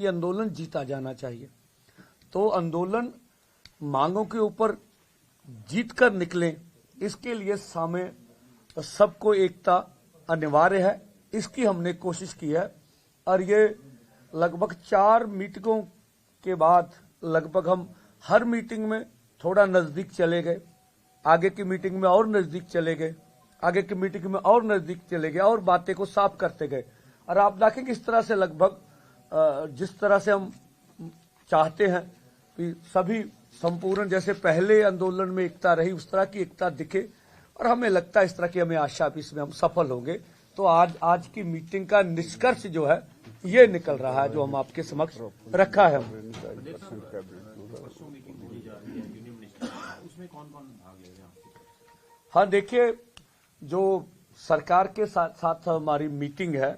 ये आंदोलन जीता जाना चाहिए। तो आंदोलन मांगों के ऊपर जीत कर निकले, इसके लिए सामने सबको एकता अनिवार्य है। इसकी हमने कोशिश की है। और ये लगभग चार मीटिंगों के बाद लगभग हम हर मीटिंग में थोड़ा नज़दीक चले गए। आगे की मीटिंग में और नज़दीक चले गए। आगे की मीटिंग में और नज़दीक चले गए और बातें को साफ़ करते गए। और आप देखेंगे इस तरह से लगभग जिस तरह से हम चाहते हैं कि सभी संपूर्ण, जैसे पहले आंदोलन में एकता रही, उस तरह की एकता दिखे, और हमें लगता है इस तरह की हमें आशा भी इसमें हम सफल होंगे। तो आज आज की मीटिंग का निष्कर्ष जो है, ये निकल रहा है, जो हम आपके समक्ष रखा है हाँ देखिए, जो सरकार के साथ साथ हमारी मीटिंग है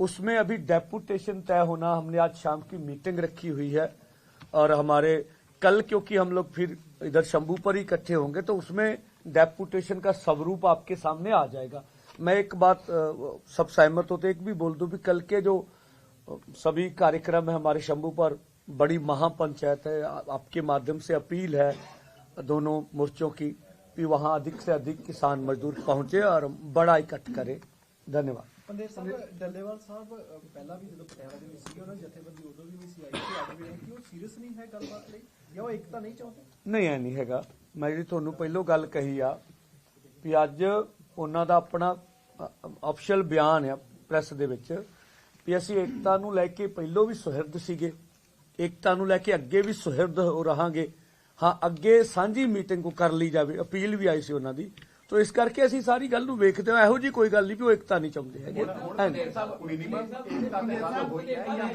उसमें अभी डेपुटेशन तय होना, हमने आज शाम की मीटिंग रखी हुई है और हमारे, कल क्योंकि हम लोग फिर इधर शंभू पर ही इकट्ठे होंगे तो उसमें डेपुटेशन का स्वरूप आपके सामने आ जाएगा। मैं एक बात सब सहमत होते, एक भी बोल दूँ भी कल के जो सभी कार्यक्रम है हमारे शंभू पर, बड़ी महापंचायत है आपके माध्यम से अपील है, दोनों मोर्चों की, कि वहाँ अधिक से अधिक किसान मजदूर पहुँचे और बड़ा इकट्ठ करें। धन्यवाद। ਪੰਦੇ ਸਾਹਿਬ, ਡੱਲੇਵਾਲ ਸਾਹਿਬ ਪਹਿਲਾਂ ਵੀ ਜਦੋਂ ਪਟਿਆਲਾ ਦੇ ਵਿੱਚ ਸੀਗੇ, ਉਹਨਾਂ ਜਥੇਬੰਦੀ ਉਦੋਂ ਵੀ ਨਹੀਂ ਸੀ ਆਈ ਸੀ ਅੱਜ ਵੀ ਕਿ ਉਹ ਸੀਰੀਅਸ ਨਹੀਂ ਹੈ ਗੱਲਬਾਤ ਲਈ? ਜਾਂ ਉਹ ਇਕਤਾ ਨਹੀਂ ਚਾਹੁੰਦੇ? ਨਹੀਂ, ਐ ਨਹੀਂ ਹੈਗਾ। ਮੈਂ ਜਿਹੜੀ ਤੁਹਾਨੂੰ ਪਹਿਲੋਂ ਗੱਲ ਕਹੀ ਆ, ਵੀ ਅੱਜ ਉਹਨਾਂ ਦਾ ਆਪਣਾ ਅਫੀਸ਼ੀਅਲ ਬਿਆਨ ਆ ਪ੍ਰੈਸ ਦੇ ਵਿੱਚ, ਵੀ ਅਸੀਂ ਏਕਤਾ ਨੂੰ ਲੈ ਕੇ ਪਹਿਲੋਂ ਵੀ ਸੁਹਿਰਦ ਸੀਗੇ। ਏਕਤਾ ਨੂੰ ਲੈ ਕੇ ਅੱਗੇ ਵੀ ਸੁਹਿਰਦ ਹੋ ਰਹਾਂਗੇ। ਹਾਂ, ਅੱਗੇ ਸਾਂਝੀ ਮੀਟਿੰਗ ਕੋ ਕਰ ਲਈ ਜਾਵੇ, ਅਪੀਲ ਵੀ ਆਈ ਸੀ ਉਹਨਾਂ ਦੀ। ਤੋ ਇਸ ਕਰਕੇ ਅਸੀਂ ਸਾਰੀ ਗੱਲ ਨੂੰ ਵੇਖਦੇ ਹਾਂ ਇਹੋ ਜੀ ਕੋਈ ਗੱਲ ਨਹੀਂ ਵੀ ਉਹ ਏਕਤਾ ਨਹੀਂ ਚਾਹੁੰਦੇ ਹੈਗੇ ਹੈ ਨਹੀਂ।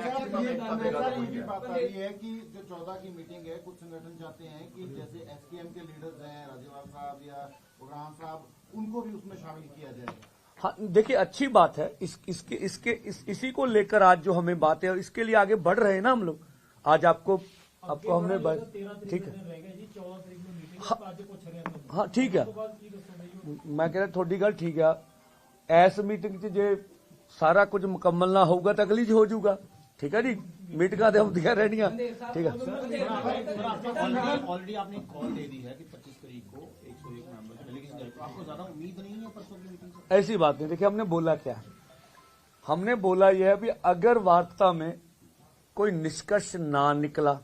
की बात आ रही है कि जो चौदह की मीटिंग है कुछ संगठन चाहते हैं कि जैसे एसकेएम के लीडर्स हैं राजेवाल साहब या उग्राम साहब उनको भी उसमें शामिल किया जाएगा हाँ देखिए अच्छी बात है इस, इसके इसके इस, इसी को लेकर आज जो हमें बात है इसके लिए आगे बढ़ रहे हैं ना हम लोग आज आपको आपको हमने ब- ठीक है हाँ ਹਾਂ ਠੀਕ ਹੈ ਮੈਂ ਕਹਿੰਦਾ ਤੁਹਾਡੀ ਗੱਲ ਠੀਕ ਆ ਐਸ ਮੀਟਿੰਗ 'ਚ ਜੇ ਸਾਰਾ ਕੁਝ ਮੁਕੰਮਲ ਨਾ ਹੋਊਗਾ ਤਾਂ ਅਗਲੀ 'ਚ ਹੋ ਜਾਊਗਾ ਠੀਕ ਹੈ ਜੀ ਮੀਟਿੰਗਾਂ ਤੇ ਹੁੰਦੀਆਂ ਰਹਿਣੀਆਂ ਠੀਕ ਹੈ ऑलरेडी आपने कॉल दे दी है कि 25 तारीख को 101 मेंबर की डेलीगेशन जाएगी तो आपको ज्यादा उम्मीद नहीं है परसों की मीटिंग से ऐसी बात नहीं देखिए हमने बोला क्या हमने बोला यह है भी अगर वार्ता में कोई निष्कर्ष ना निकला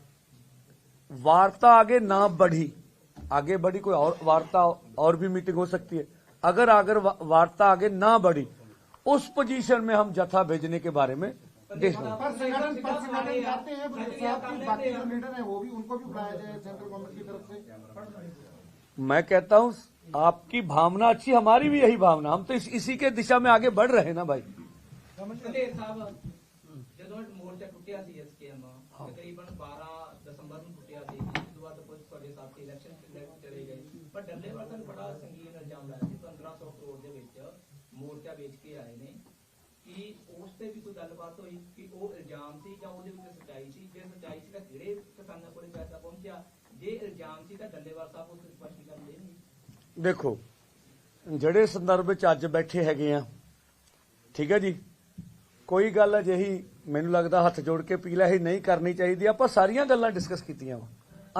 वार्ता आगे ना बढ़ी आगे बढ़ी कोई और वार्ता और भी मीटिंग हो सकती है। अगर अगर वार्ता आगे ना बढ़ी उस पोजीशन में हम जथा भेजने के बारे में देश मैं कहता हूँ आपकी भावना अच्छी हमारी भी यही भावना। हम तो इस, इसी के दिशा में आगे बढ़ रहे हैं ना भाई। मोर्चा टूटिया हाँ। तकरीबन बारह दिसंबर में टूटिया ਐਸਕੇਐਮ ਤਕਰੀਬਨ 12 ਦਸੰਬਰ ਨੂੰ ਚਲੇ ਗਏ? ਪਰ ਡੱਲੇਵਾਲ ਤਾਂ ਬੜਾ ਸੰਗੀਨ ਇਲਜ਼ਾਮ ਲਾਇਆ ਸੀ 1500 ਕਰੋੜ ਦੇ ਵਿੱਚ ਮੋਰਚਾ ਵੇਚ ਕੇ ਆਏ ਨੇ। ਕਿ ਉਸ ਤੇ ਵੀ ਕੋਈ ਗੱਲਬਾਤ ਹੋਈ? ਕਿ ਉਹ ਇਲਜ਼ਾਮ ਸੀ ਜਾਂ ਉਹਦੇ ਵਿੱਚ ਸੱਚਾਈ ਸੀ? ਜੇ ਸੱਚਾਈ ਸੀ ਤਾਂ ਕਿਹੜੇ ਕਿਸਾਨਾਂ ਕੋਲੇ ਪੈਸਾ ਪਹੁੰਚਿਆ? ਜੇ ਇਲਜ਼ਾਮ ਸੀ ਤਾਂ ਡੱਲੇਵਾਲ ਸਾਹਿਬ ਉਸ ਸਪਸ਼ਟੀਕਰਨ ਦੇਣਗੇ ਦੇਖੋ, ਜਿਹੜੇ ਸੰਦਰਭ ਵਿੱਚ ਅੱਜ ਬੈਠੇ ਹੈਗੇ ਆ, ਠੀਕ ਹੈ ਜੀ? ਕੋਈ ਗੱਲ ਅਜਿਹੀ ਮੈਨੂੰ ਲੱਗਦਾ ਹੱਥ ਜੋੜ ਕੇ ਅਪੀਲ ਇਹ ਨਹੀਂ ਕਰਨੀ ਚਾਹੀਦੀ। ਆਪਾਂ ਸਾਰੀਆਂ ਗੱਲਾਂ ਡਿਸਕਸ ਕੀਤੀਆਂ ਵਾ।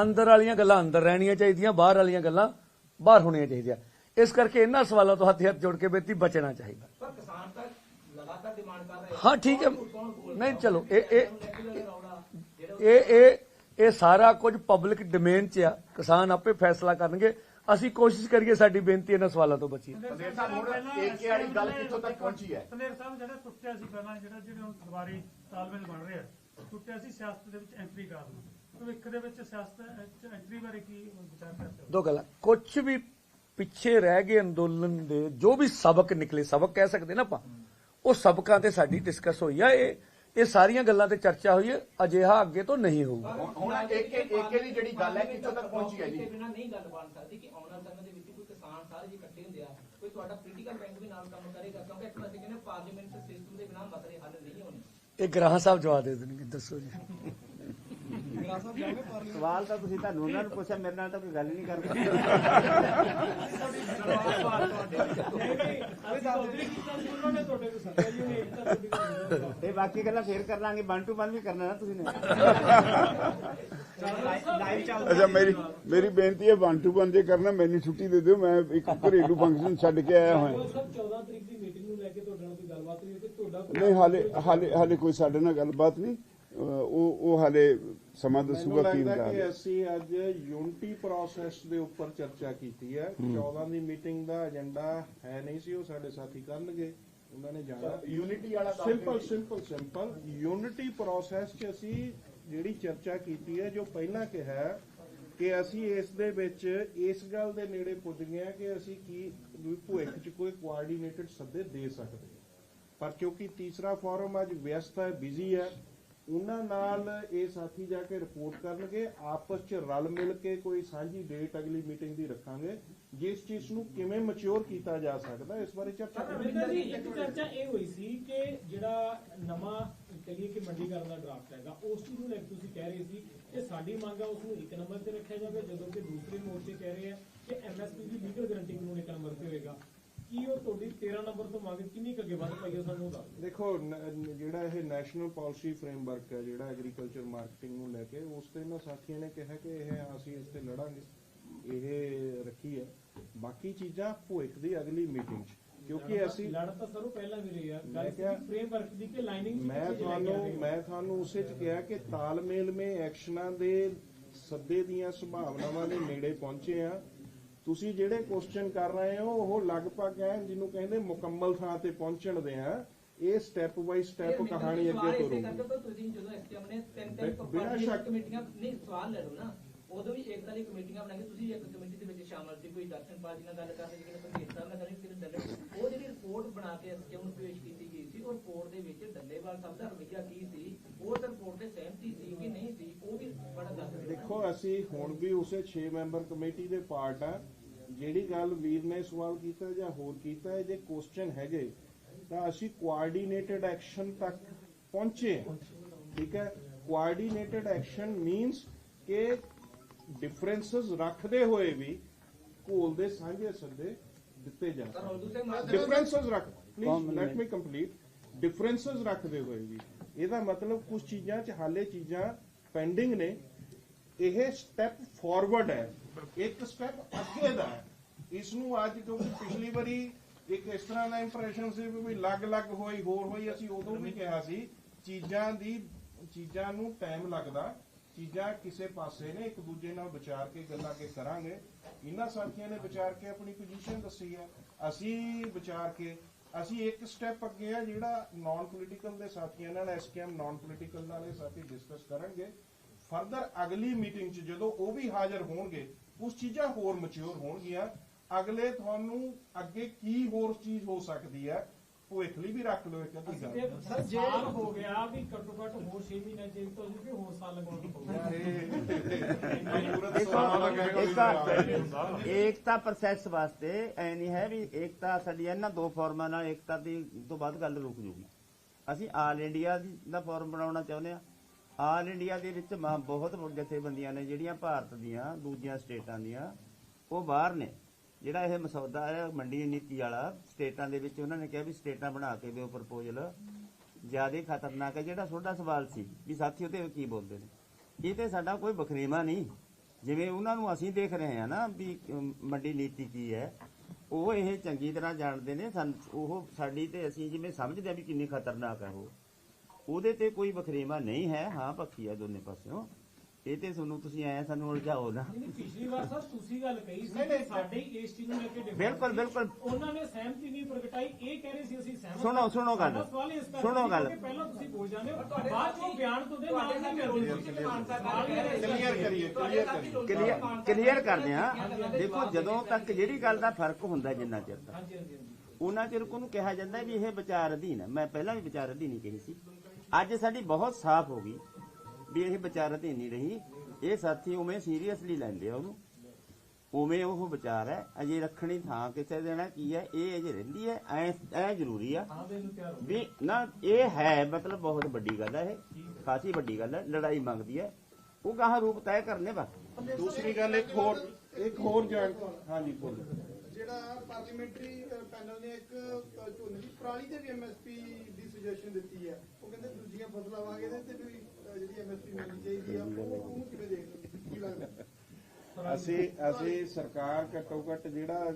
ਅੰਦਰ ਵਾਲੀਆਂ ਗੱਲਾਂ ਅੰਦਰ ਰਹਿਣੀਆਂ ਚਾਹੀਦੀਆਂ ਬਾਹਰ ਵਾਲੀਆਂ ਗੱਲਾਂ ਬਾਹਰ ਹੋਣੀਆਂ ਚਾਹੀਦੀਆਂ। ਇਸ ਕਰਕੇ ਇਹਨਾਂ ਸਵਾਲਾਂ ਤੋਂ ਹੱਥ ਹੱਥ ਜੋੜ ਕੇ ਬੇਤੀ ਬਚਣਾ ਚਾਹੀਦਾ। ਪਰ ਕਿਸਾਨ ਤਾਂ ਲਗਾਤਾਰ ਡਿਮਾਂਡ ਕਰ ਰਹੇ ਹਾਂ ਠੀਕ ਹੈ? ਨਹੀਂ ਚਲੋ ਇਹ ਇਹ ਇਹ ਇਹ ਇਹ ਸਾਰਾ ਕੁਝ ਪਬਲਿਕ ਡੋਮੇਨ 'ਚ ਆ। ਕਿਸਾਨ ਆਪੇ ਫੈਸਲਾ ਕਰਨਗੇ। ਅਸੀਂ ਕੋਸ਼ਿਸ਼ ਕਰੀਏ ਸਾਡੀ ਬੇਨਤੀ ਇਹਨਾਂ ਸਵਾਲਾਂ ਤੋਂ ਬਚੀਏ ਪੰਦੇਰ ਸਾਹਿਬ ਵਾਲੀ ਗੱਲ ਕਿੱਥੋਂ ਤੱਕ ਪਹੁੰਚੀ ਹੈ? ਪੰਦੇਰ ਸਾਹਿਬ ਜਿਹੜਾ ਟੁੱਟਿਆ ਸੀ ਪਹਿਲਾਂ ਜਿਹੜਾ ਜਿਹੜੇ ਹੁਣ ਦੁਬਾਰੇ ਤਾਲਮੇਲ ਬਣ ਰਿਹਾ ਟੁੱਟਿਆ ਸੀ ਸਿਆਸਤ ਦੇ ਵਿੱਚ ਐਂਟਰੀ ਕਰਨ। ਭਵਿੱਖ ਦੇ ਵਿੱਚ ਸਿਆਸਤ ਚ ਐਂਟਰੀ ਬਾਰੇ ਕੀ ਵਿਚਾਰ ਕਰਦੇ ਹੋ? ਦੋ ਗੱਲਾਂ। ਕੁਝ ਵੀ ਪਿੱਛੇ ਰਹਿ ਗਏ ਅੰਦੋਲਨ ਦੇ ਜੋ ਵੀ ਸਬਕ ਨਿਕਲੇ ਸਬਕ ਕਹਿ ਸਕਦੇ ਨਾ ਆਪਾਂ ਉਹ ਸਬਕਾਂ ਤੇ ਸਾਡੀ ਡਿਸਕਸ ਹੋਈ ਆ ਇਹ ਇਹ ਸਾਰੀਆਂ ਗੱਲਾਂ ਤੇ ਚਰਚਾ ਹੋਈ ਹੈ ਅਜਿਹਾ ਅੱਗੇ ਤੋਂ ਨਹੀਂ ਹੋਊਗਾ। ਹੁਣ ਏਕੇ ਏਕੇ ਦੀ ਜਿਹੜੀ ਗੱਲ ਹੈ ਕਿੱਥੋਂ ਤੱਕ ਪਹੁੰਚੀ ਹੈ ਜੀ? ਬਿਨਾਂ ਨਹੀਂ ਗੱਲ ਬਣ ਸਕਦੀ ਕਿ ਆਉਣ ਵਾਲੇ ਸਮੇਂ ਦੇ ਵਿੱਚ ਕੋਈ ਕਿਸਾਨ ਸਾਰੇ ਜੀ ਇਕੱਠੇ ਹੁੰਦੇ ਆ ਕੋਈ ਤੁਹਾਡਾ ਪੋਲੀਟੀਕਲ ਬੈਂਕ ਵੀ ਨਾਲ ਕੰਮ ਕਰੇਗਾ ਕਿਉਂਕਿ ਇੱਕ ਪਾਸੇ ਕਹਿੰਦੇ ਪਾਰਲੀਮੈਂਟ ਸਿਸਟਮ ਦੇ ਬਿਨਾਂ ਮਸਲੇ ਹੱਲ ਨਹੀਂ ਹੋਣੇ। ਇਹ ਗ੍ਰਾਹ ਸਾਹਿਬ ਜਵਾਬ ਦੇ ਦੇਣਗੇ ਦੱਸੋ ਜੀ। ਸਵਾਲ ਤਾਂ ਤੁਸੀਂ ਤੁਹਾਨੂੰ ਉਹਨਾਂ ਨੂੰ ਪੁੱਛਿਆ, ਮੇਰੇ ਨਾਲ ਤਾਂ ਕੋਈ ਗੱਲ ਹੀ ਨਹੀਂ ਕਰਦੇ। ਇਹ ਬਾਕੀ ਗੱਲਾਂ ਫੇਰ ਕਰ ਲਾਂਗੇ ਵਨ ਟੂ ਵਨ ਵੀ ਕਰਨਾ ਨਾ ਤੁਸੀਂ ਨੇ। ਅੱਛਾ, ਮੇਰੀ ਮੇਰੀ ਬੇਨਤੀ ਹੈ ਵਨ ਟੂ ਵਨ ਜੇ ਕਰਨਾ, ਮੈਨੂੰ ਛੁੱਟੀ ਦੇ ਦਿਓ, ਮੈਂ ਇੱਕ ਘਰੇਲੂ ਫੰਕਸ਼ਨ ਛੱਡ ਕੇ ਆਇਆ ਹੋਇਆ। 14 ਤਰੀਕ ਦੀ ਮੀਟਿੰਗ ਨੂੰ ਲੈ ਕੇ ਤੁਹਾਡੇ ਨਾਲ ਕੋਈ ਗੱਲਬਾਤ ਹੋਈ ਤੁਹਾਡਾ ਨਹੀਂ, ਹਾਲੇ ਹਾਲੇ ਹਾਲੇ ਕੋਈ ਸਾਡੇ ਨਾਲ ਗੱਲਬਾਤ ਨਹੀਂ। ਉਹ ਉਹ ਹਾਲੇ ਸਮਾਂ ਦੱਸੂਗਾ ਕੀ ਹੁੰਦਾ ਕਿ ਅਸੀਂ ਅੱਜ ਯੂਨਿਟੀ ਪ੍ਰੋਸੈਸ ਦੇ ਉੱਪਰ ਚਰਚਾ ਕੀਤੀ ਹੈ। 14 ਦੀ ਮੀਟਿੰਗ ਦਾ ਏਜੰਡਾ ਹੈ ਨਹੀਂ ਸੀ ਉਹ ਸਾਡੇ ਸਾਥੀ ਕਰਨਗੇ। ਉਹਨਾਂ ਨੇ ਜਾਣਾ। ਯੂਨਿਟੀ ਵਾਲਾ simple simple simple. Unity process 'ਚ ਅਸੀਂ ਜਿਹੜੀ ਚਰਚਾ ਕੀਤੀ ਹੈ ਜੋ ਪਹਿਲਾਂ ਕਿਹਾ ਹੈ ਕਿ ਅਸੀਂ ਇਸ ਦੇ ਵਿੱਚ ਇਸ ਗੱਲ ਦੇ ਨੇੜੇ ਪੁੱਜ ਗਏ ਹਾਂ ਕਿ ਅਸੀਂ ਕੀ ਵੀ ਭਵਿੱਖ 'ਚ ਕੋਈ ਕੋਆਰਡੀਨੇਟਡ ਸੱਦੇ ਦੇ ਸਕਦੇ ਹਾਂ। ਪਰ ਕਿਉਂਕਿ ਤੀਸਰਾ ਫੋਰਮ ਅੱਜ ਵਿਅਸਤ ਹੈ ਬਿਜ਼ੀ ਹੈ ਉਹਨਾਂ ਨਾਲ ਇਹ ਸਾਥੀ ਜਾ ਕੇ ਰਿਪੋਰਟ ਕਰਨਗੇ ਆਪਸ 'ਚ ਰਲ ਮਿਲ ਕੇ ਕੋਈ ਸਾਂਝੀ ਡੇਟ ਅਗਲੀ ਮੀਟਿੰਗ ਦੀ ਰੱਖਾਂਗੇ ਜਿਸ ਚੀਜ਼ ਨੂੰ ਕਿਵੇਂ ਮੈਚੁਰ ਕੀਤਾ ਜਾ ਸਕਦਾ ਇਸ ਬਾਰੇ ਚਰਚਾ ਕਰਾਂਗੇ ਇੱਕ ਚਰਚਾ ਇਹ ਹੋਈ ਸੀ ਕਿ ਜਿਹੜਾ ਨਵਾਂ ਕਹੀਏ ਕਿ ਮੰਡੀਕਰਨ ਦਾ ਡਰਾਫਟ ਹੈਗਾ ਉਸ ਨੂੰ ਲੈ ਕੇ ਤੁਸੀਂ ਕਹਿ ਰਹੇ ਸੀ ਕਿ ਸਾਡੀ ਮੰਗ ਆ ਉਸ ਨੂੰ ਇੱਕ ਨੰਬਰ ਤੇ ਰੱਖਿਆ ਜਾਵੇ ਜਦੋਂ ਕਿ ਦੂਸਰੇ ਮੋਰਚੇ ਕਹਿ ਰਹੇ ਆ ਕਿ ਐਮਐਸਪੀ ਦੀ ਲੀਗਲ ਗਾਰੰਟੀ ਕਾਨੂੰਨ ਇੱਕ ਨੰਬਰ ਤੇ ਹੋਏਗਾ। ਕੀ ਉਹ ਤੁਹਾਡੀ 13 ਨੰਬਰ ਤੋਂ ਮੰਗ ਕਿੰਨੀ ਕੁ ਅੱਗੇ ਵੱਧ ਪਈ ਹੈ ਸਾਨੂੰ ਦੱਸ ਦਿਓ। ਦੇਖੋ ਨ- ਨ- ਜਿਹੜਾ ਇਹ ਨੈਸ਼ਨਲ ਪਾਲਿਸੀ ਫਰੇਮਵਰਕ ਹੈ ਜਿਹੜਾ ਐਗਰੀਕਲਚਰ ਮਾਰਕੀਟਿੰਗ ਨੂੰ ਲੈ ਕੇ ਉਸ ਤੇ ਇਹਨਾਂ ਸਾਥੀਆਂ ਨੇ ਕਿਹਾ ਕਿ ਇਹ ਅਸੀਂ ਇਸ ਤੇ ਲੜਾਂਗੇ। ਇਹ ਰੱਖੀ ਹੈ। ਬਾਕੀ ਚੀਜ਼ਾਂ ਭੁਇਕ ਦੀ ਅਗਲੀ ਮੀਟਿੰਗ 'ਚ ਕਿਉਂਕਿ ਅਸੀਂ ਲੜ ਤਾਂ ਸਰੋਂ ਪਹਿਲਾਂ ਵੀ ਰਹੀ ਆ। ਮੈਂ ਗੱਲ ਕਿਹਾ- ਫਰੇਮਵਰਕ ਦੀ ਕਿ ਲਾਈਨਿੰਗ ਮੈਂ ਤੁਹਾਨੂੰ ਮੈਂ ਤੁਹਾਨੂੰ ਉਸੇ 'ਚ ਕਿਹਾ ਕਿ ਤਾਲਮੇਲ ਮੇ ਐਕਸ਼ਨਾਂ ਦੇ ਸੱਦੇ ਦੀਆਂ ਸੰਭਾਵਨਾਵਾਂ ਦੇ ਨੇੜੇ ਪਹੁੰਚੇ ਆ। ਤੁਸੀਂ ਜਿਹੜੇ ਕੁਐਸਚਨ ਕਰ ਰਹੇ ਹੋ ਉਹ ਲਗਭਗ ਹੈ ਜਿਹਨੂੰ ਕਹਿੰਦੇ ਮੁਕੰਮਲ ਥਾਂ ਤੇ ਪਹੁੰਚਣ ਦੇ ਆ ਇਹ ਸਟੈਪ ਬਾਈ ਸਟੈਪ ਕਹਾਣੀ ਅੱਗੇ ਨੇ ਬਿ- ਬਿਨਾਂ ਸ਼ੱਕ। ਕਮੇਟੀਆਂ ਨਹੀਂ ਸਵਾਲ ਲੈ ਲਓ ਨਾ ਉਦੋਂ ਵੀ ਇੱਕ ਵਾਲੀ ਕਮੇਟੀਆਂ ਬਣਾ ਕੇ ਤੁਸੀਂ ਇੱਕ ਕਮੇਟੀ ਦੇ ਵਿੱਚ ਸ਼ਾਮਲ ਸੀ ਕੋਈ ਦਰਸ਼ਨ ਪਾਰਟੀ ਨਾਲ ਗੱਲ ਕਰਦੇ ਸੀ ਕਿ ਸਾਹਿਬ ਨਾਲ ਗੱਲ ਕੀਤੀ ਡੱਲੇ ਉਹ ਜਿਹੜੀ ਰਿਪੋਰਟ ਬਣਾ ਕੇ ਐਸਟੀਐਮ ਨੂੰ ਪੇਸ਼ ਕੀਤੀ ਉਹ ਰਿਪੋਰਟ ਦੇ ਵਿੱਚ ਡੱਲੇਵਾਲ ਸਾਹਿਬ ਦਾ ਰਵੱਈਆ ਕੀ ਸੀ? ਉਹ ਤਾਂ ਰਿਪੋਰਟ ਤੇ ਸਹਿਮਤੀ ਸੀ ਕਿ ਨਹੀਂ ਸੀ ਉਹ ਵੀ ਬੜਾ ਦੱਸ ਦੇਖੋ ਅਸੀਂ ਹੁਣ ਵੀ ਉਸੇ 6 ਮੈਂਬਰ ਕਮੇਟੀ ਦੇ ਪਾਰਟ ਆ। ਜਿਹੜੀ ਗੱਲ ਵੀਰ ਨੇ ਸਵਾਲ ਕੀਤਾ ਜਾਂ ਹੋਰ ਕੀਤਾ ਹੈ ਜੇ ਕੁਐਸਚਨ ਹੈਗੇ ਤਾਂ ਅਸੀਂ ਕੋਆਰਡੀਨੇਟਡ ਐਕਸ਼ਨ ਤੱਕ ਪਹੁੰਚੇ। ਠੀਕ ਹੈ? ਕੋਆਰਡੀਨੇਟਡ ਐਕਸ਼ਨ ਮੀਨਸ ਕਿ ਡਿਫਰੈਂਸਸ ਰੱਖਦੇ ਹੋਏ ਵੀ ਘੋਲ ਦੇ ਸਾਂਝੇ ਸੱਦੇ ਦਿੱਤੇ ਜਾ ਪਰ ਉਹ ਸਕਦੇ ਦੂਸਰੇ ਮਾਧਿਅਮ ਡਿਫਰੈਂਸਸ ਰੱਖ please let me complete differences ਰੱਖਦੇ ਹੋਏ ਵੀ। ਇਹਦਾ ਮਤਲਬ ਕੁਝ ਚੀਜ਼ਾਂ 'ਚ ਹਾਲੇ ਚੀਜ਼ਾਂ ਪੈਂਡਿੰਗ ਨੇ। ਇਹ ਸਟੈਪ ਫਾਰਵਰਡ ਹੈ। ਇੱਕ ਸਟੈਪ ਅੱਗੇ ਦਾ ਹੈ। ਇਸ ਨੂੰ ਅੱਜ ਕਿਉਂਕਿ ਪਿਛਲੀ ਵਾਰੀ ਇੱਕ ਇਸ ਤਰ੍ਹਾਂ ਦਾ ਇੰਪ੍ਰੈਸ਼ਨ ਸੀ ਵੀ ਲੱਗ-ਲੱਗ ਹੋਈ, ਹੋਰ ਹੋਈ, ਅਸੀਂ ਉਦੋਂ ਵੀ ਕਿਹਾ ਸੀ, ਚੀਜ਼ਾਂ ਦੀ, ਚੀਜ਼ਾਂ ਨੂੰ ਟਾਈਮ ਲੱਗਦਾ। ਚੀਜ਼ਾਂ ਕਿਸੇ ਪਾਸੇ ਨੇ, ਇੱਕ ਦੂਜੇ ਨਾਲ ਵਿਚਾਰ ਕੇ ਗੱਲਾਂ ਕੇ ਕਰਾਂਗੇ। ਇਹਨਾਂ ਸਾਥੀਆਂ ਨੇ ਵਿਚਾਰ ਕੇ ਆਪਣੀ ਪੋਜੀਸ਼ਨ ਦੱਸੀ ਹੈ। ਅਸੀਂ ਵਿਚਾਰ ਕੇ ਅਸੀਂ ਇੱਕ ਸਟੈਪ ਅੱਗੇ ਆ ਜਿਹੜਾ ਨਾਨ ਪੋਲੀਟੀਕਲ ਦੇ ਸਾਥੀਆਂ ਨਾਲ ਐਸਕੇਐਮ ਨਾਨ ਪੋਲੀਟੀਕਲ ਨਾਲ ਇਹ ਸਾਥੀ ਡਿਸਕਸ ਕਰਨਗੇ। ਫਰਦਰ ਅਗਲੀ ਮੀਟਿੰਗ 'ਚ ਜਦੋਂ ਉਹ ਵੀ ਹਾਜ਼ਰ ਹੋਣਗੇ, ਉਸ ਚੀਜ਼ਾਂ ਹੋਰ ਮੈਚੁਰ ਹੋਣਗੀਆਂ। ਅਗਲੇ ਤੁਹਾਨੂੰ ਅੱਗੇ ਕੀ ਹੋਰ ਚੀਜ਼ ਹੋ ਸਕਦੀ ਹੈ ਭਵਿੱਖ ਲਈ ਵੀ ਰੱਖ ਲਓ ਇੱਕ ਅੱਧੀ ਗੱਲ ਸਰ ਜੇ ਹੋ ਗਿਆ ਵੀ ਘੱਟੋ ਘੱਟ ਹੋਰ 6 ਮਹੀਨੇ ਚੇਂਜ ਤੋਂ ਜੀ ਹੋਰ ਸਾਲ ਲਗਾਉਣਾ ਪਊਗਾ ਏਕਤਾ ਪ੍ਰੋਸੈਸ ਵਾਸਤੇ ਐ ਨਹੀਂ ਹੈ ਵੀ ਏਕਤਾ ਸਾਡੀ ਇਹਨਾਂ ਦੋ ਫਾਰਮਾਂ ਨਾਲ ਏਕਤਾ ਦੀ ਤੋਂ ਬਾਅਦ ਗੱਲ ਰੁਕ ਜੂਗੀ। ਅਸੀਂ ਆਲ ਇੰਡੀਆ ਦੀ- ਦਾ ਫਾਰਮ ਬਣਾਉਣਾ ਚਾਹੁੰਦੇ ਆ ਆਲ ਇੰਡੀਆ ਦੇ ਵਿੱਚ ਬਹੁਤ ਜਥੇਬੰਦੀਆਂ ਨੇ ਜਿਹੜੀਆਂ ਭਾਰਤ ਦੀਆਂ ਦੂਜੀਆਂ ਸਟੇਟਾਂ ਦੀਆਂ ਉਹ ਬਾਹਰ ਨੇ। ਜਿਹੜਾ ਇਹ ਮਸੌਦਾ ਹੈ, ਮੰਡੀ ਨੀਤੀ ਵਾਲਾ, ਸਟੇਟਾਂ ਦੇ ਵਿੱਚ ਉਹਨਾਂ ਨੇ ਕਿਹਾ ਵੀ ਸਟੇਟਾਂ ਬਣਾ ਕੇ ਦਿਓ ਪ੍ਰਪੋਜ਼ਲ ਜ਼ਿਆਦਾ ਖਤਰਨਾਕ ਹੈ, ਜਿਹੜਾ ਤੁਹਾਡਾ ਸਵਾਲ ਸੀ ਵੀ ਸਾਥੀ ਉਹਤੇ ਕੀ ਬੋਲਦੇ ਨੇ? ਇਹ ਤੇ ਸਾਡਾ ਕੋਈ ਬਖਰੇਵਾ ਨਹੀਂ। ਜਿਵੇਂ ਉਹਨਾਂ ਨੂੰ ਅਸੀਂ ਦੇਖ ਰਹੇ ਹਾਂ ਨਾ ਵੀ ਮੰਡੀ ਨੀਤੀ ਕੀ ਹੈ, ਉਹ ਇਹ ਚੰਗੀ ਤਰ੍ਹਾਂ ਜਾਣਦੇ ਨੇ। ਸਾਨੂੰ ਉਹ ਸਾਡੀ ਤੇ ਅਸੀਂ ਜਿਵੇਂ ਸਮਝਦੇ ਆ ਵੀ ਕਿੰਨੀ ਖਤਰਨਾਕ ਹੈ ਉਹ। ਉਹਦੇ ਤੇ ਕੋਈ ਬਖਰੇਵਾ ਨਹੀਂ ਹੈ। ਹਾਂ, ਪੱਖੀ ਹੈ ਦੋਨੇ ਪਾਸਿਓਂ। ਇਹ ਤੇ ਤੁਹਾਨੂੰ ਤੁਸੀਂ ਐ ਸਾਨੂੰ ਉਲਝਾਓ ਨਾ ਨਹੀਂ ਪਿਛਲੀ ਵਾਰ ਸਰ ਤੁਸੀਂ ਗੱਲ ਕਹੀ ਸੀ ਨਹੀਂ, ਕਿ ਸਾਡੇ ਇਸ ਚੀਜ਼ ਨੂੰ ਲੈ ਕੇ difference ਬਿਲਕੁਲ, ਸੀ। ਬਿਲਕੁਲ। ਉਹਨਾਂ ਨੇ ਸਹਿਮਤੀ ਨਹੀਂ ਪ੍ਰਗਟਾਈ ਇਹ ਕਹਿ ਰਹੇ ਸੀ ਅਸੀਂ ਸਹਿਮਤ ਸੁਣੋ, ਹਾਂ। ਸੁਣੋ ਗੱਲ। ਸਾਡਾ ਸਵਾਲ ਇਸ ਕਰਕੇ ਸੁਣੋ ਸੀ ਗੱਲ। ਪਹਿਲਾਂ ਤੁਸੀਂ ਬੋਲ ਜਾਂਦੇ ਹੋ ਬਾਅਦ ਚੋਂ ਬਿਆਨ ਤੁਹਾਡੇ ਨਾਲ ਨਹੀਂ ਮਿਲਦੇ। ਕਲੀਅਰ ਕਰੀਏ ਕਲੀਅਰ ਕਰੀਏ ਕਲੀਅਰ ਕਲੀਅਰ ਕਰਦੇ ਆ ਦੇਖੋ ਜਦੋਂ ਤੱਕ ਜਿਹੜੀ ਗੱਲ ਦਾ ਫ਼ਰਕ ਹੁੰਦਾ ਜਿੰਨਾ ਚਿਰ ਤੱਕ ਹਾਂਜੀ ਹਾਂਜੀ ਹਾਂਜੀ ਉਹਨਾਂ ਚਿਰ ਉਹਨੂੰ ਕਿਹਾ ਜਾਂਦਾ ਵੀ ਇਹ ਵਿਚਾਰ ਅਧੀਨ ਹੈ ਮੈਂ ਪਹਿਲਾਂ ਵੀ ਵਿਚਾਰ ਅਧੀਨ ਹੀ ਕਹੀ ਸੀ ਅੱਜ ਸਾਡੀ ਬਹੁਤ ਸਾਫ਼ ਹੋ ਗਈ ਵੀ ਇਹ ਵਿਚਾਰ ਅਧੀਨ ਨਹੀਂ ਰਹੀ। ਇਹ ਸਾਥੀ ਉਵੇਂ ਸੀਰੀਅਸਲੀ ਲੈਂਦੇ ਆ ਉਹਨੂੰ। ਉਵੇਂ ਉਹ ਵਿਚਾਰ ਹੈ ਅਜੇ ਰੱਖਣੀ ਥਾਂ ਕਿਸੇ ਦੇਣਾ ਕੀ ਹੈ ਇਹ ਅਜੇ ਰਹਿੰਦੀ ਹੈ ਐ ਐ ਜ਼ਰੂਰੀ ਆ। ਹਾਂ ਦੇ ਹੋ ਵੀ ਨਾ ਇਹ ਹੈ ਮਤਲਬ ਬਹੁਤ ਵੱਡੀ ਗੱਲ ਹੈ ਇਹ ਖਾਸੀ ਵੱਡੀ ਗੱਲ ਹੈ ਲੜਾਈ ਮੰਗਦੀ ਹੈ। ਉਹ ਗਾਹਾਂ ਰੂਪ ਤੈਅ ਕਰਨੇ ਬਸ। ਦੂਸਰੀ ਗੱਲ ਇੱਕ ਹੋਰ ਇੱਕ ਹੋਰ ਜਾਣ ਹਾਂਜੀ ਬੋਲੋ। ਜਿਹੜਾ ਪਾਰਲੀਮੈਂਟਰੀ ਪੈਨਲ ਨੇ ਇੱਕ ਝੋਨੇ ਦੀ ਪਰਾਲੀ ਤੇ ਵੀ ਐਮਐਸਪੀ ਦੀ ਸੁਜੈਸ਼ਨ ਦਿੱਤੀ ਹੈ ਉਹ ਕਹਿੰਦੇ ਦੂਜੀਆਂ ਫਸਲਾਂ ਵਾਂਗੇ ਇਹਦੇ ਤੇ ਵੀ ਜਿਹੜੀ ਐਮਐਸਪੀ ਮਿਲਣੀ ਚਾਹੀਦੀ ਆ ਉਹ ਉਹਨੂੰ ਕਿਵੇਂ ਦੇਖਦੇ ਹੋ ਕੀ ਲੱਗਦਾ ਅਸੀਂ ਅਸੀਂ ਸਰਕਾਰ ਘੱਟੋ ਘੱਟ ਜਿਹੜਾ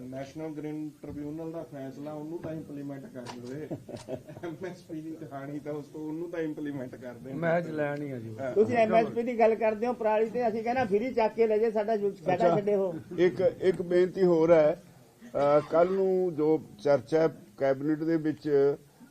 ਨੈਸ਼ਨਲ ਗ੍ਰੀਨ ਟ੍ਰਿਬਿਊਨਲ ਦਾ ਫੈਸਲਾ ਉਹਨੂੰ ਤਾਂ ਇੰਪਲੀਮੈਂਟ ਕਰ ਦੇਵੇ। ਐਮਐਸਪੀ ਦੀ ਕਹਾਣੀ ਤਾਂ ਉਸ ਤੋਂ ਉਹਨੂੰ ਤਾਂ ਇੰਪਲੀਮੈਂਟ ਕਰ ਦੇ ਮੈਚ ਲੈਣੀ ਆ ਜੀ। ਤੁਸੀਂ ਐਮਐਸਪੀ ਦੀ ਗੱਲ ਕਰਦੇ ਹੋ ਪਰਾਲੀ ਤੇ ਅਸੀਂ ਕਹਿੰਦਾ ਫਰੀ ਚੱਕ ਕੇ ਲੈ ਜੇ ਸਾਡਾ ਸਾਡਾ ਛੱਡੇ ਹੋ। ਇੱਕ ਇੱਕ ਬੇਨਤੀ ਹੋਰ ਹੈ ਕੱਲ ਨੂੰ ਜੋ ਚਰਚਾ ਹੈ ਕੈਬਨਿਟ ਦੇ ਵਿੱਚ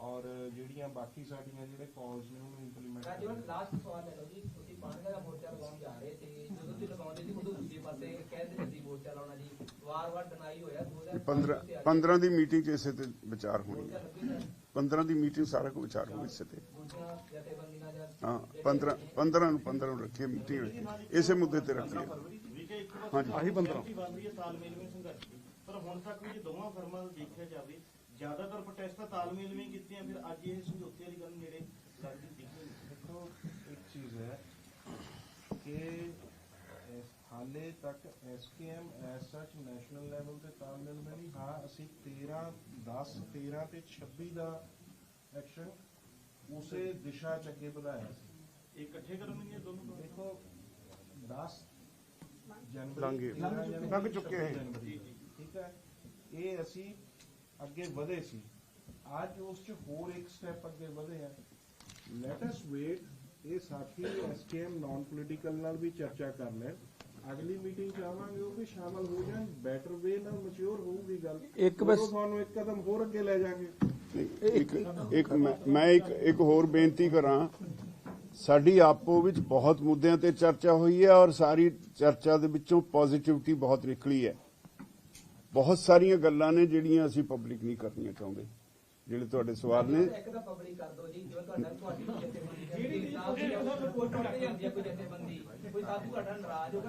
ਔਰ ਜਿਹੜੀਆਂ ਬਾਕੀ ਸਾਡੀਆਂ ਜਿਹੜੇ ਕਾਲਸ ਨੇ ਉਹਨੂੰ ਇੰਪਲੀਮੈਂਟ ਰਾਜਵੰਤ ਲਾਸਟ ਸਵਾਲ ਹੈ ਜੀ ਤੁਸੀਂ ਪਾਣੀ ਦਾ ਮੋਰਚਾ ਲਗਾਉਣ ਜਾ ਰਹੇ ਸੀ। ਜਦੋਂ ਤੁਸੀਂ ਲਗਾਉਂਦੇ ਸੀ ਉਦੋਂ ਦੂਜੇ ਪਾਸੇ ਕਹਿੰਦੇ ਸੀ ਮੋਰਚਾ ਲਾਉਣਾ ਜੀ। ਵਾਰ-ਵਾਰ ਡਿਨਾਈ ਹੋਇਆ 15 15 ਦੀ ਮੀਟਿੰਗ 'ਚ ਇਸੇ ਤੇ ਵਿਚਾਰ ਹੋਣੀ ਹੈ। 15 ਦੀ ਮੀਟਿੰਗ ਸਾਰਾ ਕੁਝ ਵਿਚਾਰ ਹੋਊ ਇਸੇ ਤੇ। ਹਾਂ 15 15 ਨੂੰ 15 ਨੂੰ ਰੱਖੀਏ ਮੀਟਿੰਗ ਇਸੇ ਮੁੱਦੇ ਤੇ ਰੱਖੀਏ। ਹਾਂਜੀ। ਆਹੀ 15 ਵੱਧ ਰਹੀ ਹੈ ਤਾਲਮੇਲ ਵਿੱਚ ਸੰਘਰਸ਼ ਦੀ ਪਰ ਹੁਣ ਤੱਕ ਵੀ ਜੇ ਦੋਵਾਂ ਫਰਮਾਂ ਦਾ ਦੇਖਿਆ ਜਾਵੇ ਜ਼ਿਆਦਾਤਰ ਪ੍ਰੋਟੈਸਟ ਤਾਲਮੇਲ ਵਿੱਚ ਕੀਤੀਆਂ ਫਿਰ ਅੱਜ ਇਹ ਸਮਝੌਤੇ ਵਾਲੀ ਗੱਲ ਨੇੜੇ ਲੱਗਦੀ ਦਿਖਦੀ ਨਹੀਂ ਦੇਖੋ ਇੱਕ ਚੀਜ਼ ਹੈ ਕਿ ਇਸ- ਹਾਲੇ ਤੱਕ SKM as such national level ਤੇ ਤਾਲਮੇਲ में ਨਹੀਂ ਹਾਂ ਅਸੀਂ 13 10 13 ਤੇ 26 ਦਾ ਐਕਸ਼ਨ ਉਸੇ ਦਿਸ਼ਾ ਚ ਅੱਗੇ ਵਧਾਇਆ ਸੀ ਇਕੱਠੇ ਕਰਨ ਨਹੀਂ ਇਹ ਦੋਨੋਂ ਦੇਖੋ 10 ਜਨਵਰੀ ਲੰਘ ਗਏ। 13 ਜਨਵਰੀ, ਲੰਘ ਚੁੱਕੇ ਹੈ। 26 ਜਨਵਰੀ। ਠੀਕ ਹੈ ਇਹ ਅਸੀਂ ਅੱਗੇ ਵਧੇ ਸੀ। ਅੱਜ ਉਸ ਚ ਹੋਰ ਇੱਕ ਸਟੈਪ ਅੱਗੇ ਵਧੇ ਆ। ਲੈਟ ਅਸ ਵੇਟ ਇਹ ਸਾਥੀ ਐਸਕੇਐਮ ਨਾਨ ਪੋਲੀਟੀਕਲ ਨਾਲ ਵੀ ਚਰਚਾ ਕਰ ਲੈਣ। ਅਗਲੀ ਮੀਟਿੰਗ ਚ ਆਵਾਂਗੇ ਉਹ ਵੀ ਸ਼ਾਮਲ ਹੋ ਜਾਣ। ਬੈਟਰ ਵੇ ਨਾਲ ਮੈਚੁਰ ਹੋਊਗੀ ਗੱਲ। ਇੱਕ ਬਸ- ਤੁਹਾਨੂੰ ਇੱਕ ਕਦਮ ਹੋਰ ਅੱਗੇ ਲੈ ਜਾਾਂਗੇ। ਇੱਕ ਇੱਕ ਮੈਂ- ਮੈਂ ਇੱਕ ਇੱਕ ਹੋਰ ਬੇਨਤੀ ਕਰਾਂ। ਸਾਡੀ ਆਪੋ ਵਿੱਚ ਬਹੁਤ ਮੁੱਦਿਆਂ ਤੇ ਚਰਚਾ ਹੋਈ ਹੈ ਔਰ ਸਾਰੀ ਚਰਚਾ ਦੇ ਵਿੱਚੋਂ ਪੋਜ਼ਿਟਿਵਿਟੀ ਬਹੁਤ ਨਿਕਲੀ ਹੈ। ਬਹੁਤ ਸਾਰੀਆਂ ਗੱਲਾਂ ਨੇ ਜਿਹੜੀਆਂ ਅਸੀਂ ਪਬਲਿਕ ਨਹੀਂ ਕਰਨੀਆਂ ਚਾਹੁੰਦੇ। ਜਿਹੜੇ ਤੁਹਾਡੇ ਸਵਾਲ ਨੇ। ਇੱਕ ਤਾਂ ਪਬਲਿਕ ਕਰ ਦਿਓ ਜੀ ਜਿਵੇਂ ਤੁਹਾਡਾ ਤੁਹਾਡੀ ਜਥੇਬੰਦੀ ਜਿਹੜੀ ਰਿਪੋਰਟ ਕੱਢ ਜਾਂਦੀ ਹੈ ਕੋਈ ਕੋਈ ਸਾਧੂ ਘਟਾ ਨਾਰਾਜ਼ ਹੋ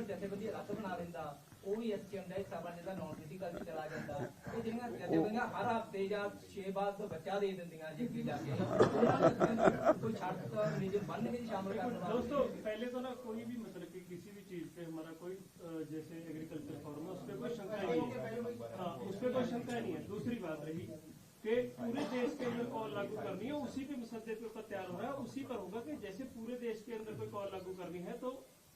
ਹਰ ਹਫ਼ਤੇ ਜਾਂ 6 ਬਾਅਦ ਬੱਚਾ ਦੇ ਦਿੰਦੀਆਂ ਕੋਈ ਛੱਡ ਤਾਂ ਨਿਯਮ ਬੰਨ ਕੇ ਸ਼ਾਮਲ ਕਰਨ चीज़ पे हमारा कोई जैसे एग्रीकल्चर फॉर्म है उस पर कोई शंका नहीं है। हाँ उस पर कोई शंका नहीं है। दूसरी बात रही कि पूरे देश के अंदर कॉल लागू करनी है उसी के मुसदे के ऊपर तैयार हो रहा है उसी पर होगा कि जैसे पूरे देश के अंदर कोई कॉल लागू करनी है तो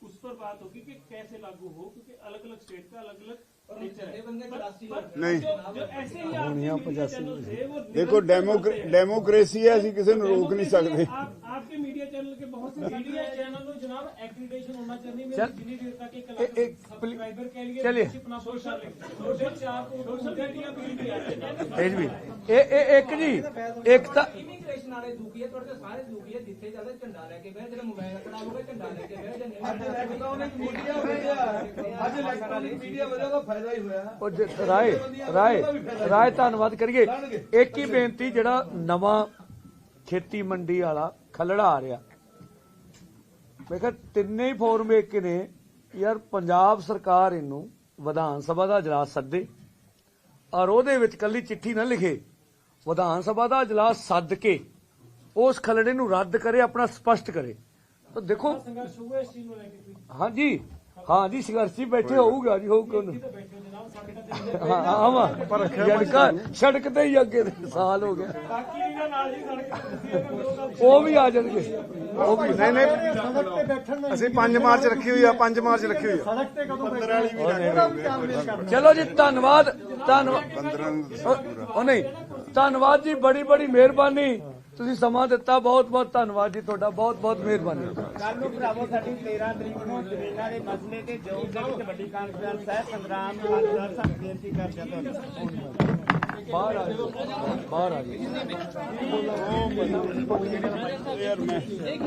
उस पर बात होगी कि कैसे लागू हो क्योंकि अलग अलग स्टेट का अलग अलग नेचर है जथेबंदियां पर- चौरासी पर और- नहीं। जो, जो ऐसे ही आपके मीडिया चैनल थे वो ਦੇਖੋ निरंतर ਡੈਮੋਕ੍ਰੇ- होते हैं। ਡੈਮੋਕ੍ਰੇਸੀ ਹੈ ਅਸੀਂ ਕਿਸੇ ਨੂੰ ਰੋਕ ਨਹੀਂ ਸਕਦੇ आप आपके मीडिया चैनल के बहुत से मीडिया चैनल में जनाब एक्रीडेशन होना चाहिए चल- मेरी जितनी देर तक एक ए- लाख एक सब्सक्राइबर के लिए चलिए। membership अपना सोशल सोशल चार को सोशल मीडिया बिल भी आते हैं ਤੇਜ ਵੀ ਇਹ ਇਹ ਇੱਕ ਜੀ ਇੱਕ ਤਾਂ ਇਮੀਗ੍ਰੇਸ਼ਨ ਵਾਲੇ ਦੁਖੀ ਹੈ ਤੁਹਾਡੇ ਤਾਂ ਸਾਰੇ ਦੁਖੀ ਹੈ ਜਿੱਥੇ ਜਾਂਦਾ ਝੰਡਾ ਲੈ ਕੇ ਬਹਿ ਜਿਹੜਾ ਮੋਬਾਈਲ ਖੜਾ ਹੋਊਗਾ ਝੰਡਾ ਲੈ ਕੇ ਬਹਿ ਜਾਂਦੇ ਅੱਜ ਇਲੈਕਟ੍ਰੋਨਿਕ ਮੀਡੀਆ ਅੱਜ ਇਲੈਕਟ੍ਰੋਨਿਕ ਮੀਡੀਆ ਵਜ੍ਹਾ ਦਾ ਧੰਨਵਾਦ ਕਰੀਏ। ਇੱਕ ਹੀ ਬੇਨਤੀ ਜਿਹੜਾ ਨਵਾਂ ਖੇਤੀ ਮੰਡੀ ਵਾਲਾ ਖਲੜਾ ਆ ਰਿਹਾ। ਮੈਂ ਕਿਹਾ ਤਿੰਨੇ ਹੀ ਫੋਰਮ ਇੱਕ ਨੇ। ਯਾਰ ਪੰਜਾਬ ਸਰਕਾਰ ਇਹਨੂੰ ਵਿਧਾਨ ਸਭਾ ਦਾ اجلاس ਸੱਦੇ ਔਰ ਉਹਦੇ ਵਿੱਚ ਕੱਲੀ ਚਿੱਠੀ ਨਾ ਲਿਖੇ। ਵਿਧਾਨ ਸਭਾ ਦਾ اجلاس ਸੱਦ ਕੇ ਉਸ ਖਲੜੇ ਨੂੰ ਰੱਦ ਕਰੇ ਆਪਣਾ ਸਪਸ਼ਟ ਕਰੇ। ਤਾਂ ਦੇਖੋ ਹਾਂਜੀ। ਹਾਂ ਜੀ ਸੰਘਰਸ਼ ਹੀ ਬੈਠੇ ਹੋਊਗਾ ਜੀ ਹੋਊ ਕਿਉਂ ਹਾਂ ਆਵਾ। ਸੜਕਾਂ ਸੜਕ ਤੇ ਹੀ ਅੱਗੇ ਸਾਲ ਹੋ ਗਿਆ। ਉਹ ਵੀ ਆ ਜਾਣਗੇ। ਉਹ ਵੀ ਨਹੀਂ ਨਹੀਂ। ਅਸੀਂ ਪੰਜ ਮਾਰਚ ਰੱਖੀ ਹੋਈ ਆ ਪੰਜ ਮਾਰਚ ਰੱਖੀ ਹੋਈ ਆ। ਚਲੋ ਜੀ ਧੰਨਵਾਦ ਧੰਨਵਾਦ। ਉਹ ਨਹੀਂ ਧੰਨਵਾਦ ਜੀ ਬੜੀ ਬੜੀ ਮਿਹਰਬਾਨੀ। ਤੁਸੀਂ ਸਮਾਂ ਦਿੱਤਾ ਬਹੁਤ ਬਹੁਤ ਧੰਨਵਾਦ ਜੀ ਤੁਹਾਡਾ ਬਹੁਤ ਬਹੁਤ ਮਿਹਰਬਾਨੀ। ਕੱਲ ਨੂੰ ਭਰਾਵੋ ਸਾਡੀ 13 ਤਰੀਕ ਨੂੰ ਜ਼ਮੀਨਾਂ ਦੇ ਮਸਲੇ ਤੇ ਜੋਬ ਦੇ ਵੱਡੀ ਕਾਨਫਰੰਸ ਹੈ ਸੰਗਰਾਮ ਖਾਲਸਾ ਸਾਹਿਬ ਬੇਨਤੀ ਕਰਦਾ ਤੁਹਾਨੂੰ ਬਾਹਰ ਆ ਜਾਓ ਬਾਹਰ ਆ ਜਾਓ ਯਾਰ ਮੈਂ ਇੱਕ